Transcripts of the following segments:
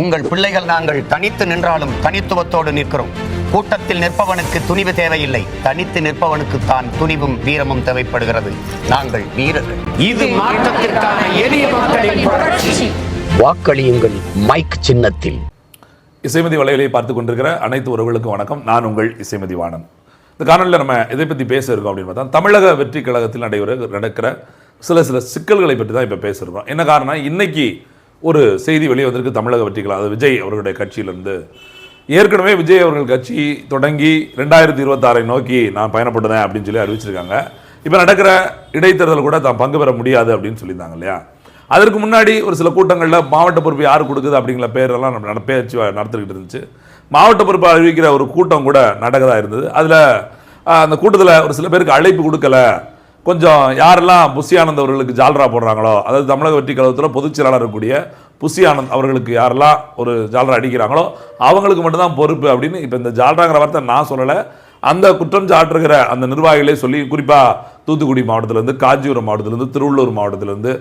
உங்கள் பிள்ளைகள் நாங்கள் தனித்து நின்றாலும் தனித்துவத்தோடு நிற்கிறோம். கூட்டத்தில் நிற்பவனுக்கு துணிவு தேவையில்லை. தனித்து நிற்பவனுக்கு தான் துணிவும் வீரமும் தேவைப்படுகிறது. நாங்கள் வீரர்கள். இது மாற்றத்திற்கான எளிய வாக்களியுங்கள் மைக் சின்னத்தில். இசைமதி வலையிலே பார்த்து கொண்டிருக்கிற அனைத்து உறவுகளுக்கும் வணக்கம். நான் உங்கள் இசைமதி வாணன். இந்த காணொலியில் நம்ம எதை பற்றி பேச இருக்கோம் அப்படின்னு பார்த்தா தமிழக வெற்றி கழகத்தில் நடைபெற நடக்கிற சில சில சிக்கல்களை பற்றி தான் இப்போ பேசுகிறோம் என்ன காரணம் இன்னைக்கு ஒரு செய்தி வெளியே வந்திருக்கு தமிழக வெற்றி அது விஜய் அவர்களுடைய கட்சியிலிருந்து. ஏற்கனவே விஜய் அவர்கள் கட்சி தொடங்கி ரெண்டாயிரத்தி இருபத்தாறை நோக்கி நான் பயணப்படுறேன் அப்படின்னு சொல்லி அறிவிச்சிருக்காங்க. இப்போ நடக்கிற இடைத்தேர்தல் கூட தான் பங்கு பெற முடியாது அப்படின்னு சொல்லியிருந்தாங்க இல்லையா? அதற்கு முன்னாடி ஒரு சில கூட்டங்களில் மாவட்ட பொறுப்பு யார் கொடுக்குது அப்படிங்கிற பேரெல்லாம் நம்ம பேச்சு நடத்திக்கிட்டு இருந்துச்சு. மாவட்ட பொறுப்பு அறிவிக்கிற ஒரு கூட்டம் கூட நடக்கதாக இருந்தது. அதில் அந்த கூட்டத்தில் ஒரு சில பேருக்கு அழைப்பு கொடுக்கல. கொஞ்சம் யாரெல்லாம் புஷி ஆனந்த் அவர்களுக்கு ஜால்ரா போடுறாங்களோ அதாவது தமிழக வெற்றி கழகத்தில் பொதுச் செயலாளர் இருக்கக்கூடிய புஷி ஆனந்த் அவர்களுக்கு யாரெல்லாம் ஒரு ஜால்ரா அடிக்கிறாங்களோ அவங்களுக்கு மட்டும்தான் பொறுப்பு அப்படின்னு இப்போ இந்த ஜால்ராங்கிற வார்த்தை நான் சொல்லலை. அந்த குற்றம் சாட்டுகிற அந்த நிர்வாகிகளே சொல்லி குறிப்பாக தூத்துக்குடி மாவட்டத்திலேருந்து காஞ்சிபுரம் மாவட்டத்திலேருந்து திருவள்ளூர் மாவட்டத்திலேருந்து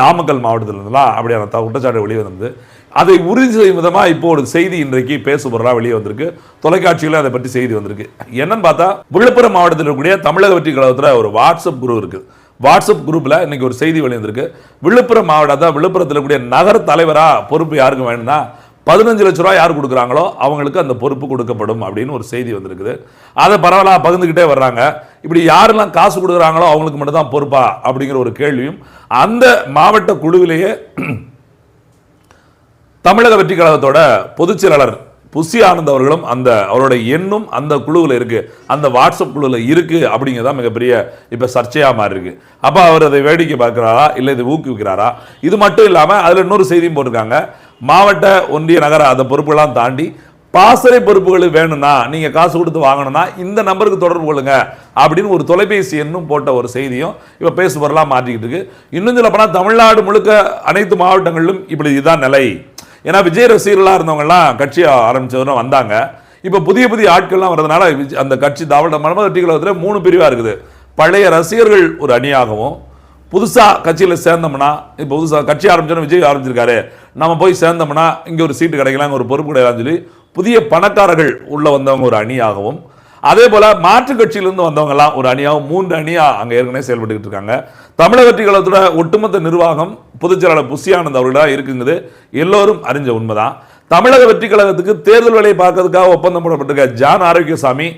நாமக்கல் மாவட்டத்திலேருந்துலாம் அப்படியான குற்றச்சாட்டு வெளியே வந்தது. அதை உறுதி செய்யும் விதமாக இப்போ ஒரு செய்தி இன்றைக்கு பேசுபொருளாக வெளியே வந்திருக்கு. தொலைக்காட்சியில் அதை பற்றி செய்தி வந்திருக்கு. என்னன்னு பார்த்தா விழுப்புரம் மாவட்டத்தில் இருக்கக்கூடிய தமிழக வெற்றி கழகத்தில் ஒரு வாட்ஸ்அப் குரூப் இருக்குது வாட்ஸ்அப் குரூப்பில் இன்னைக்கு ஒரு செய்தி வெளிவந்திருக்கு. விழுப்புரம் மாவட்டத்தை விழுப்புரத்தில் இருக்கக்கூடிய நகர தலைவராக பொறுப்பு யாருக்கு வேணும்னா பதினஞ்சு லட்ச ரூபா யார் கொடுக்குறாங்களோ அவங்களுக்கு அந்த பொறுப்பு கொடுக்கப்படும் அப்படின்னு ஒரு செய்தி வந்திருக்குது. அதை பரவலாக பகிர்ந்துக்கிட்டே வர்றாங்க. இப்படி யாரெல்லாம் காசு கொடுக்குறாங்களோ அவங்களுக்கு மட்டும்தான் பொறுப்பா அப்படிங்கிற ஒரு கேள்வியும் அந்த மாவட்ட குழுவிலேயே தமிழக வெற்றி கழகத்தோட பொதுச் செயலாளர் புசி ஆனந்த் அவர்களும் அந்த அவரோட எண்ணும் அந்த குழுவில் இருக்குது அந்த வாட்ஸ்அப் குழுவில் இருக்கு அப்படிங்கிறதா மிகப்பெரிய இப்போ சர்ச்சையாக மாறி இருக்கு அப்போ அவர் அதை வேடிக்கை பார்க்குறாரா? இல்லை இதை ஊக்குவிக்கிறாரா? இது மட்டும் இல்லாமல் அதில் இன்னொரு செய்தியும் போட்டிருக்காங்க. மாவட்ட ஒன்றிய நகர அந்த பொறுப்புலாம் தாண்டி பாசறை பொறுப்புகள் வேணும்னா நீங்கள் காசு கொடுத்து வாங்கணும்னா இந்த நம்பருக்கு தொடர்பு கொள்ளுங்க அப்படின்னு ஒரு தொலைபேசி எண்ணும் போட்ட ஒரு செய்தியும் இப்போ பேசுபொருளாக மாற்றிக்கிட்டு இருக்கு. இன்னும் சொல்ல தமிழ்நாடு முழுக்க அனைத்து மாவட்டங்களிலும் இப்படி இதுதான் நிலை. ஏன்னா விஜய் ரசிகர்களாக இருந்தவங்கலாம் கட்சி ஆரம்பித்ததுன்னு வந்தாங்க. இப்போ புதிய புதிய ஆட்கள்லாம் வரதுனால விஜய்- அந்த கட்சி தாவட மனம வெற்றி கழகத்தில் மூணு பிரிவாக இருக்குது. பழைய ரசிகர்கள் ஒரு அணியாகவும் புதுசாக கட்சியில் சேர்ந்தோம்னா இப்போ புதுசாக கட்சி ஆரம்பிச்சோன்னா விஜய் ஆரம்பிச்சிருக்காரு. நம்ம போய் சேர்ந்தோம்னா இங்கே ஒரு சீட்டு கிடைக்கலாம் ஒரு பொறுப்பு கிடைக்கலாம்னு சொல்லி புதிய பணக்காரர்கள் உள்ளே வந்தவங்க ஒரு அணியாகவும் அதே போல மாற்று கட்சியிலிருந்து வந்தவங்கலாம் ஒரு அணியாகவும் மூன்று அணியாக அங்கே ஏற்கனவே செயல்பட்டுக்கிட்டு இருக்காங்க. தமிழக வெற்றி கழகத்தோட ஒட்டுமொத்த நிர்வாகம் பொதுச்செயலாளர் புஷியானந்த் இருக்குங்கிறது எல்லோரும் அறிஞ்ச உண்மைதான். தமிழக வெற்றி கழகத்துக்கு தேர்தல் வேலையை பார்க்கறதுக்காக ஒப்பந்தம் போடப்பட்டிருக்க ஜான் ஆரோக்கியசாமி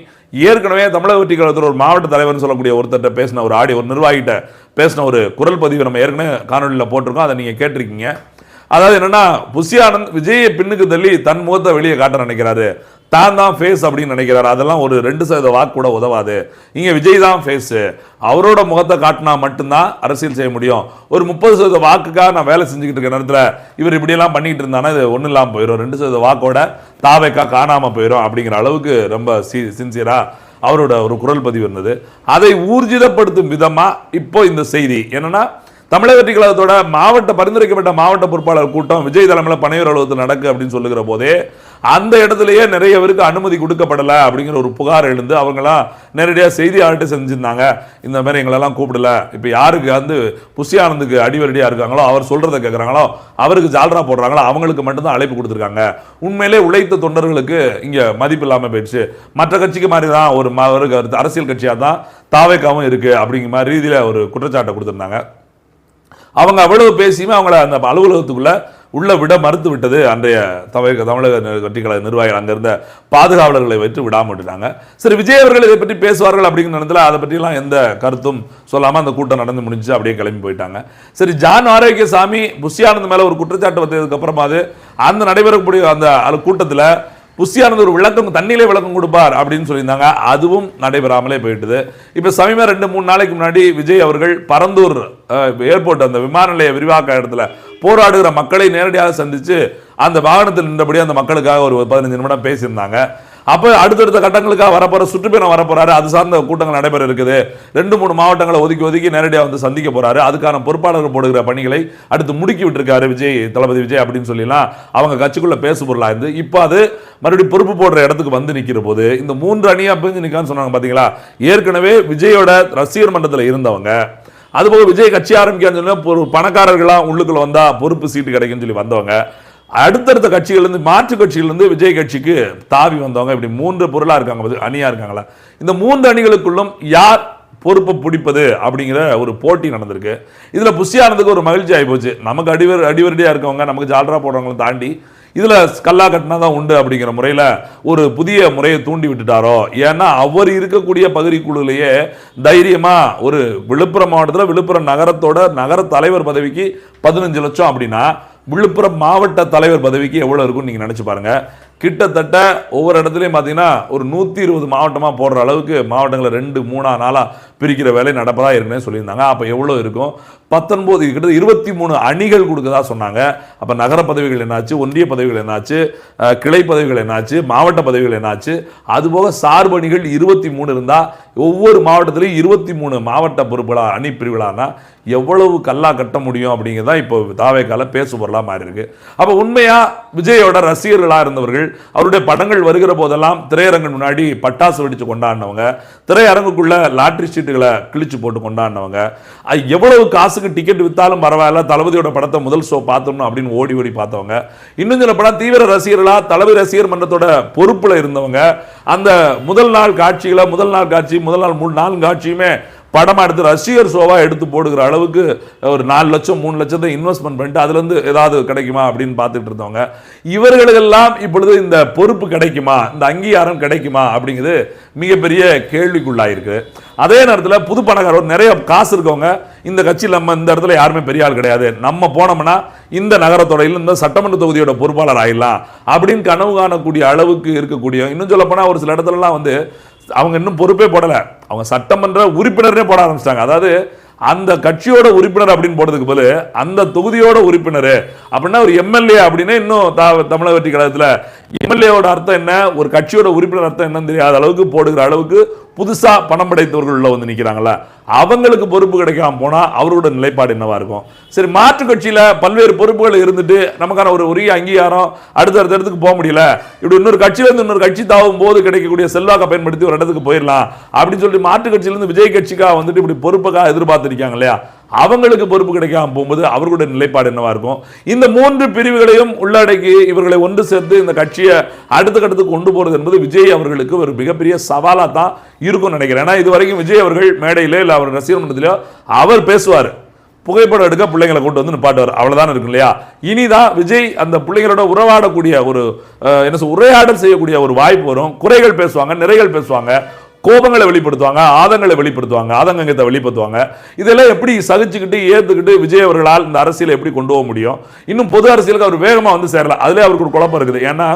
ஏற்கனவே தமிழக வெற்றி கழகத்தில் ஒரு மாவட்ட தலைவர்னு சொல்லக்கூடிய ஒருத்தர்கிட்ட பேசின ஒரு ஆடியோ ஒரு நிர்வாகிகிட்ட பேசின ஒரு குரல் பதிவு நம்ம ஏற்கனவே காணொலியில் போட்டிருக்கோம். அதை நீங்கள் கேட்டிருக்கீங்க. அதாவது என்னன்னா புஷி ஆனந்த் விஜயை பின்னுக்கு தள்ளி தன் முகத்தை வெளியே காட்ட நினைக்கிறாரு. தான் தான் ஃபேஸ் அப்படின்னு நினைக்கிறாரு. அதெல்லாம் ஒரு ரெண்டு சதவீத வாக்கு கூட உதவாது. இங்கே விஜய் தான் ஃபேஸு அவரோட முகத்தை காட்டினா மட்டும்தான் அரசியல் செய்ய முடியும். ஒரு முப்பது சதவீத வாக்குக்காக நான் வேலை செஞ்சுக்கிட்டு இருக்க நேரத்தில் இவர் இப்படியெல்லாம் பண்ணிக்கிட்டு இருந்தானா இது ஒன்றும் இல்லாமல் போயிடும் ரெண்டு சதவீத வாக்கோட தாவைக்கா காணாமல் போயிடும் அப்படிங்கிற அளவுக்கு ரொம்ப சி சின்சியராக அவரோட ஒரு குரல் பதிவு இருந்தது. அதை ஊர்ஜிதப்படுத்தும் விதமாக இப்போ இந்த செய்தி. என்னென்னா தமிழக வெற்றி கழகத்தோட மாவட்ட பரிந்துரைக்கப்பட்ட மாவட்ட பொறுப்பாளர் கூட்டம் விஜய் தலைமையில் பனையூர் அலுவலகத்தில் நடக்கு அப்படின்னு சொல்லுகிற போதே அந்த இடத்துலயே நிறைய பேருக்கு அனுமதி கொடுக்கப்படலை அப்படிங்கிற ஒரு புகார் எழுந்து அவங்களாம் நேரடியாக செய்தியாளர்கிட்ட செஞ்சிருந்தாங்க. இந்த மாதிரி எங்களெல்லாம் கூப்பிடல. இப்போ யாருக்கு வந்து புஷியானந்துக்கு அடிவரடியாக இருக்காங்களோ அவர் சொல்கிறத கேட்குறாங்களோ அவருக்கு ஜால்ரா போடுறாங்களோ அவங்களுக்கு மட்டும்தான் அழைப்பு கொடுத்துருக்காங்க. உண்மையிலே உழைத்த தொண்டர்களுக்கு இங்கே மதிப்பு இல்லாமல் போயிடுச்சு. மற்ற கட்சிக்கு மாதிரி தான் ஒரு அரசியல் கட்சியாக தான் தாவேக்காவும் இருக்குது அப்படிங்கிற மாதிரி ரீதியில் ஒரு குற்றச்சாட்டை கொடுத்துருந்தாங்க. அவங்க அவ்வளவு பேசியுமே அவங்கள அந்த அலுவலகத்துக்குள்ள உள்ள விட மறுத்து விட்டது அன்றைய தமிழக தமிழக கட்சிகள நிர்வாகிகள் அங்கிருந்த பாதுகாவலர்களை வைத்து விடாமட்டுட்டாங்க சரி விஜய் அவர்கள் இதை பற்றி பேசுவார்கள் அப்படிங்கிற நேரத்தில் அதை பற்றிலாம் எந்த கருத்தும் சொல்லாமல் அந்த கூட்டம் நடந்து முடிஞ்சு அப்படியே கிளம்பி போயிட்டாங்க. சரி ஜான் ஆரோக்கியசாமி புஷியானந்த் மேலே ஒரு குற்றச்சாட்டு வந்ததுக்கு அப்புறமாவது அந்த நடைபெறக்கூடிய அந்த கூட்டத்தில் புஷியானந்த் ஒரு விளக்கம் தண்ணியிலே விளக்கம் கொடுப்பார் அப்படின்னு சொல்லியிருந்தாங்க. அதுவும் நடைபெறாமலே போயிட்டுது. இப்போ சமீபம் ரெண்டு மூணு நாளைக்கு முன்னாடி விஜய் அவர்கள் பரந்தூர் ஏர்போர்ட் அந்த விமான நிலைய விரிவாக்க இடத்துல போராடுகிற மக்களை நேரடியாக சந்தித்து அந்த வாகனத்தில் நின்றபடி அந்த மக்களுக்காக ஒரு பதினஞ்சு நிமிடம் பேசியிருந்தாங்க. அப்போ அடுத்தடுத்த கட்டங்களுக்காக வரப்போகிற சுற்றுப்பயணம் வரப்போறாரு. அது சார்ந்த கூட்டங்கள் நடைபெற இருக்குது. ரெண்டு மூணு மாவட்டங்களை ஒதுக்கி ஒதுக்கி நேரடியாக வந்து சந்திக்க போறாரு. அதுக்கான பொறுப்பாளர்கள் போடுகிற பணிகளை அடுத்து முடுக்கி விட்டுருக்காரு விஜய் தளபதி விஜய் அப்படின்னு சொல்லலாம் அவங்க கட்சிக்குள்ளே பேசு பொருளாக இருந்து இப்போ அது மறுபடியும் பொறுப்பு போடுற இடத்துக்கு வந்து நிற்கிற போது இந்த மூன்று அணியாக பிரிஞ்சு நிற்கான்னு சொன்னாங்க பார்த்தீங்களா ஏற்கனவே விஜயோட ரசிகர் மன்றத்தில் இருந்தவங்க அதுபோக விஜய் கட்சி ஆரம்பிக்கான்னு சொன்னா பணக்காரர்களாக உள்ளுக்குள்ளே உள்ளுக்குள்ள பொறுப்பு சீட்டு கிடைக்கும்னு சொல்லி வந்தவங்க அடுத்தடுத்த கட்சிகள்லேருந்து மாற்று கட்சிகள்லேருந்து விஜய் கட்சிக்கு தாவி வந்தவங்க இப்படி மூன்று பொருளாக இருக்காங்க அணியாக இருக்காங்களா? இந்த மூன்று அணிகளுக்குள்ளும் யார் பொறுப்பை பிடிப்பது அப்படிங்கிற ஒரு போட்டி நடந்திருக்கு. இதில் புஷியானதுக்கு ஒரு மகிழ்ச்சி ஆகி போச்சு நமக்கு அடிவர் அடிவரடியாக இருக்கவங்க நமக்கு ஜால்ரா போடுறவங்களை தாண்டி இதில் கல்லா கட்டினா தான் உண்டு அப்படிங்கிற முறையில் ஒரு புதிய முறையை தூண்டி விட்டுட்டாரோ? ஏன்னா அவர் இருக்கக்கூடிய பகுதிக்குழுலேயே தைரியமாக ஒரு விழுப்புரம் மாவட்டத்தில் விழுப்புரம் நகரத்தோட நகர தலைவர் பதவிக்கு பதினஞ்சு லட்சம் அப்படின்னா விழுப்புரம் மாவட்ட தலைவர் பதவிக்கு எவ்வளோ இருக்கும்னு நீங்கள் நினச்சி பாருங்க. கிட்டத்தட்ட ஒவ்வொரு இடத்துலையும் பார்த்தீங்கன்னா ஒரு நூற்றி இருபது மாவட்டமாக போடுற அளவுக்கு மாவட்டங்களை ரெண்டு மூணா நாளாக பிரிக்கிற வேலை நடப்பதாக இருக்குன்னு சொல்லியிருந்தாங்க. அப்போ எவ்வளோ இருக்கும்? பத்தொன்பது கிட்டத்தட்ட இருபத்தி மூணு அணிகள் கொடுக்கதா சொன்னாங்க. அப்போ நகர பதவிகள் என்னாச்சு? ஒன்றிய பதவிகள் என்னாச்சு? கிளை பதவிகள் என்னாச்சு? மாவட்ட பதவிகள் என்னாச்சு? அதுபோக சார்பு அணிகள் இருபத்தி மூணு இருந்தால் ஒவ்வொரு மாவட்டத்திலையும் இருபத்தி மூணு மாவட்ட பொறுப்புகளாக அணி பிரிவுகளானா எவ்வளவு கல்லா கட்ட முடியும் அப்படிங்கிறதா இப்போ தாவேக்கால பேசு பொருளாக மாறி இருக்கு அப்போ உண்மையாக விஜயோட ரசிகர்களாக இருந்தவர்கள் அவருடைய படங்கள் வருகிற போதெல்லாம் திரையரங்கு முன்னாடி பட்டாசு வெடித்து கொண்டாடினவங்க திரையரங்குக்குள்ள லாட்ரி சீட்டுகளை கிழிச்சு போட்டு கொண்டாடினவங்க. எவ்வளவு காசுக்கு டிக்கெட் வித்தாலும் பரவாயில்ல தளபதியோட படத்தை முதல் ஷோ பார்த்தோம்னு அப்படின்னு ஓடி ஓடி பார்த்தவங்க. இன்னும் சில படம் தீவிர ரசிகர்களா தளபதி ரசிகர் மன்றத்தோட பொறுப்புல இருந்தவங்க. அந்த முதல் நாள் காட்சிகளை முதல் நாள் காட்சி முதல் நாள் மூணு நாள் காட்சியுமே படமாக எடுத்து ரசிகர் ஷோவாக எடுத்து போடுகிற அளவுக்கு ஒரு நாலு லட்சம் மூணு லட்சத்தை இன்வெஸ்ட்மெண்ட் பண்ணிட்டு அதுலேருந்து ஏதாவது கிடைக்குமா அப்படின்னு பார்த்துட்டு இருந்தவங்க. இவர்களுக்கெல்லாம் இப்பொழுது இந்த பொறுப்பு கிடைக்குமா? இந்த அங்கீகாரம் கிடைக்குமா? அப்படிங்கிறது மிகப்பெரிய கேள்விக்குள்ளாயிருக்கு. அதே நேரத்தில் புது பணக்காரர் நிறைய காசு இருக்கவங்க இந்த கட்சியில் நம்ம இந்த இடத்துல யாருமே பெரிய ஆள் கிடையாது. நம்ம போனோம்னா இந்த நகரத்தோட இந்த சட்டமன்ற தொகுதியோட பொறுப்பாளர் ஆயிடலாம். அப்படின்னு கனவு காணக்கூடிய அளவுக்கு இருக்கக்கூடிய இன்னும் சொல்லப்போனால் ஒரு சில இடத்துலலாம் வந்து அவங்க இன்னும் பொறுப்பே போடல. அவங்க சட்டமன்ற உறுப்பினரே போட ஆரம்பிச்சிட்டாங்க. அதாவது அந்த கட்சியோட உறுப்பினர் அப்படின்னு போடுறதுக்கு பதில் அந்த தொகுதியோட உறுப்பினர் அப்படின்னா ஒரு எம்எல்ஏ அப்படின்னா இன்னும் த- தமிழக வெற்றி கழகத்தில் எம்எல்ஏவோட அர்த்தம் என்ன? ஒரு கட்சியோட உறுப்பினர் அர்த்தம் என்னன்னு தெரியாத அளவுக்கு போடுகிற அளவுக்கு புதுசா பணம் படைத்தவர்கள் உள்ள வந்து நிற்கிறாங்களா அவங்களுக்கு பொறுப்பு கிடைக்காம போனா அவரோட நிலைப்பாடு என்னவா இருக்கும்? சரி மாற்று கட்சியில பல்வேறு பொறுப்புகள் இருந்துட்டு நமக்கான ஒரு உரிய அங்கீகாரம் அடுத்தடுத்த இடத்துக்கு போக முடியல. இப்படி இன்னொரு கட்சியில இருந்து இன்னொரு கட்சி தாவும் போது கிடைக்கக்கூடிய செல்வாக்கை பயன்படுத்தி ஒரு இடத்துக்கு போயிடலாம் அப்படின்னு சொல்லிட்டு மாற்று கட்சியில இருந்து விஜய் கட்சிக்காக வந்துட்டு இப்படி பொறுப்புக்காக எதிர்பார்த்திருக்காங்க இல்லையா? அவங்களுக்கு பொறுப்பு கிடைக்காம போகும்போது அவர்களுடைய நிலைப்பாடு என்னவா இருக்கும்? இந்த மூன்று பிரிவுகளையும் உள்ளடக்கி இவர்களை ஒன்று சேர்த்து இந்த கட்சியை அடுத்த கட்டத்துக்கு கொண்டு போறது என்பது விஜய் அவர்களுக்கு ஒரு மிகப்பெரிய சவாலாக தான் இருக்கும்னு நினைக்கிறேன். ஏன்னா இது வரைக்கும் விஜய் அவர்கள் மேடையிலே இல்லை அவர் ரசிகர் மன்றத்திலோ அவர் பேசுவார். புகைப்படம் எடுக்க பிள்ளைங்களை கொண்டு வந்து நிப்பாட்டுவார். அவ்வளோதான் இருக்கும் இல்லையா? இனிதான் விஜய் அந்த பிள்ளைங்களோட உறவாடக்கூடிய ஒரு என்ன சொல் உரையாடல் செய்யக்கூடிய ஒரு வாய்ப்பு வரும். குறைகள் பேசுவாங்க நிறைகள் பேசுவாங்க. கோபங்களை வெளிப்படுத்துவாங்க ஆதங்களை வெளிப்படுத்துவாங்க ஆதங்கத்தை வெளிப்படுத்துவாங்க. இதெல்லாம் எப்படி சகிச்சுக்கிட்டு ஏற்றுக்கிட்டு விஜய் அவர்களால் இந்த அரசியலை எப்படி கொண்டு போக முடியும்? இன்னும் பொது அரசியலுக்கு அவர் வேகமாக வந்து சேரல. அதிலே அவருக்கு ஒரு குழப்பம் இருக்குது. ஏன்னா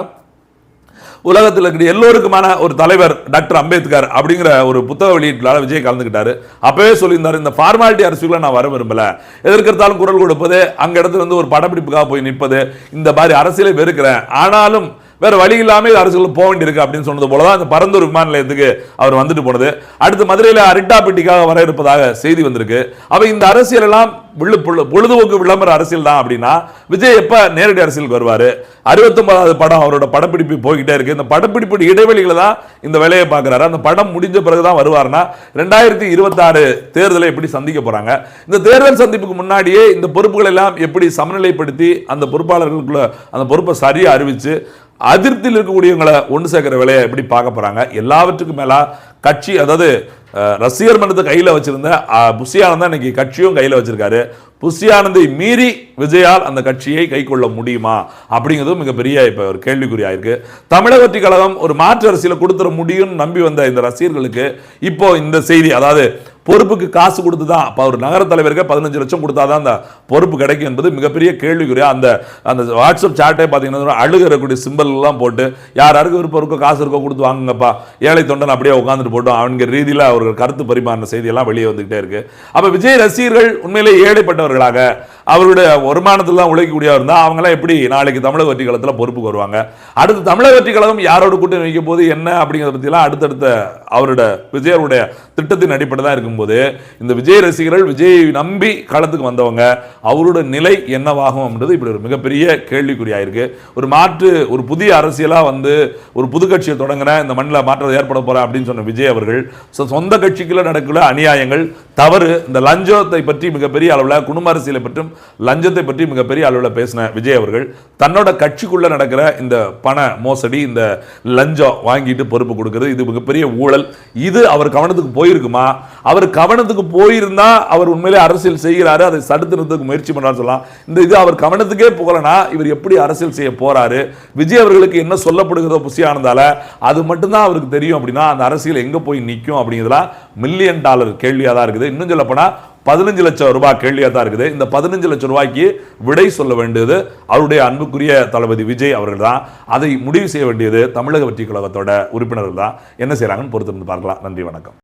உலகத்தில் இருக்கிற எல்லோருக்குமான ஒரு தலைவர் டாக்டர் அம்பேத்கர் அப்படிங்கிற ஒரு புத்தக வெளியீட்டில் விஜய் கலந்துக்கிட்டாரு. அப்பவே சொல்லியிருந்தார் இந்த ஃபார்மாலிட்டி அரசியல நான் வர விரும்பல. எதிர்க்கிறதாலும் குரல் கொடுப்பது அங்க இடத்துல இருந்து ஒரு படப்பிடிப்புக்காக போய் நிற்பது இந்த மாதிரி அரசியலை வெறுக்கிறேன். ஆனாலும் வேறு வழி இல்லாமல் இது போக வேண்டியிருக்கு அப்படின்னு சொன்னது போலதான் அந்த பரந்தூர் விமான நிலையத்துக்கு அவர் வந்துட்டு போனது. அடுத்து மதுரையில் அரிட்டாப்பட்டிக்காக வர இருப்பதாக செய்தி வந்திருக்கு. அப்போ இந்த அரசியல் எல்லாம் விழு- பொழு- பொழுதுபோக்கு விளம்பர அரசியல் தான் அப்படின்னா விஜய் எப்போ நேரடி அரசியலுக்கு வருவார்? அறுபத்தொன்பதாவது படம் அவரோட படப்பிடிப்பு போய்கிட்டே இருக்கு. இந்த படப்பிடிப்பு இடைவெளிகளை தான் இந்த வேலையை பார்க்குறாரு. அந்த படம் முடிஞ்ச பிறகு தான் வருவாருன்னா ரெண்டாயிரத்தி இருபத்தாறு தேர்தலை எப்படி சந்திக்க போகிறாங்க இந்த தேர்தல் சந்திப்புக்கு முன்னாடியே இந்த பொறுப்புகளை எல்லாம் எப்படி சமநிலைப்படுத்தி அந்த பொறுப்பாளர்களுக்குள்ள அந்த பொறுப்பை சரியாக அறிவித்து அதிருப்தியில் இருக்கக்கூடியவங்களை ஒன்று சேர்க்கிற வேலையை எப்படி பார்க்க போகிறாங்க எல்லாவற்றுக்கும் மேலே கட்சி அதாவது ரசிகர் மன்றத்தை கையில் வச்சிருந்த அஹ், இன்னைக்கு கட்சியும் கையில் வச்சிருக்காரு. புஷியானந்தை மீறி விஜயால் அந்த கட்சியை கை கொள்ள முடியுமா? அப்படிங்கிறதும் மிகப்பெரிய இப்போ ஒரு கேள்விக்குறியா இருக்கு தமிழக வெற்றி கழகம் ஒரு மாற்று அரசியலை கொடுத்துட முடியும்னு நம்பி வந்த இந்த ரசிகர்களுக்கு இப்போ இந்த செய்தி அதாவது பொறுப்புக்கு காசு கொடுத்து தான் அப்போ ஒரு நகர தலைவருக்கு பதினஞ்சு லட்சம் கொடுத்தா தான் அந்த பொறுப்பு கிடைக்கும் என்பது மிகப்பெரிய கேள்விக்குரிய அந்த அந்த வாட்ஸ்அப் சாட்டே பார்த்தீங்கன்னா அழுகிறக்கூடிய சிம்பிள் எல்லாம் போட்டு யார் யாருக்கு விருப்பம் இருக்கோ காசு இருக்கோ கொடுத்து வாங்குங்கப்பா. ஏழை தொண்டன் அப்படியே உட்காந்துட்டு போட்டோம். அவனுங்க ரீதியில் அவர்கள் கருத்து பரிமாறின செய்தியெல்லாம் வெளியே வந்துகிட்டே இருக்கு. அப்போ விஜய் ரசிகர்கள் உண்மையிலே ஏழைப்பட்டவர்களாக அவருடைய வருமானத்தில் தான் உழைக்கக்கூடியவர் இருந்தால் அவங்களாம் எப்படி நாளைக்கு தமிழக வெற்றி கழகத்தில் பொறுப்புக்கு வருவாங்க? அடுத்து தமிழக வெற்றி கழகம் யாரோட கூட்டணி வைக்க போது என்ன அப்படிங்கிறத பற்றிலாம் அடுத்தடுத்த அவரோட விஜயருடைய திட்டத்தின் அடிப்படை தான் இருக்கும்போது இந்த விஜய் ரசிகர்கள் விஜயை நம்பி காலத்துக்கு வந்தவங்க அவரோட நிலை என்னவாகும் அப்படின்றது இப்படி ஒரு மிகப்பெரிய கேள்விக்குறியாயிருக்கு. ஒரு மாற்று ஒரு புதிய அரசியலாக வந்து ஒரு புது கட்சியை தொடங்கின இந்த மண்ணில் மாற்றம் ஏற்பட போகிறேன் அப்படின்னு சொன்ன விஜய் அவர்கள் ஸோ சொந்த கட்சிக்குள்ளே நடக்கிற அநியாயங்கள் தவறு இந்த லஞ்சத்தை பற்றி மிகப்பெரிய அளவில் குடும்ப அரசியலை பற்றும் லஞ்சத்தை பற்றி மிகப்பெரிய அளவில் பேசின விஜய் அவர்கள் தன்னோட கட்சிக்குள்ளே நடக்கிற இந்த பண மோசடி இந்த லஞ்சம் வாங்கிட்டு பொறுப்பு கொடுக்கிறது இது மிகப்பெரிய ஊழல். இது அவர் கவனத்துக்கு போயிருக்குமா? அவர் கவனத்துக்கு போயிருந்தா அவர் உண்மையிலே அரசியல் செய்கிறாரு அதை தடுத்துறதுக்கு முயற்சி பண்றாரு சொல்லலாம். இந்த இது அவர் கவனத்துக்கே போகலனா இவர் எப்படி அரசியல் செய்ய போறாரு? விஜய் அவர்களுக்கு என்ன சொல்லப்படுகிறதோ புசி ஆனந்தால அது மட்டும்தான் அவருக்கு தெரியும் அப்படின்னா அந்த அரசியல் எங்க போய் நிற்கும் அப்படிங்கிறதுலாம் மில்லியன் டாலர் கேள்வியாக தான் இருக்குது. இன்னும் சொல்லப்போனா பதினஞ்சு லட்சம் ரூபாய் கேள்வியாக தான் இருக்குது. இந்த பதினஞ்சு லட்சம் ரூபாய்க்கு விடை சொல்ல வேண்டியது அவருடைய அன்புக்குரிய தளபதி விஜய் அவர்கள் தான். அதை முடிவு செய்ய வேண்டியது தமிழக வெற்றி கழகத்தோட உறுப்பினர்கள் தான். என்ன செய்கிறாங்கன்னு பொறுத்திருந்து பார்க்கலாம். நன்றி வணக்கம்.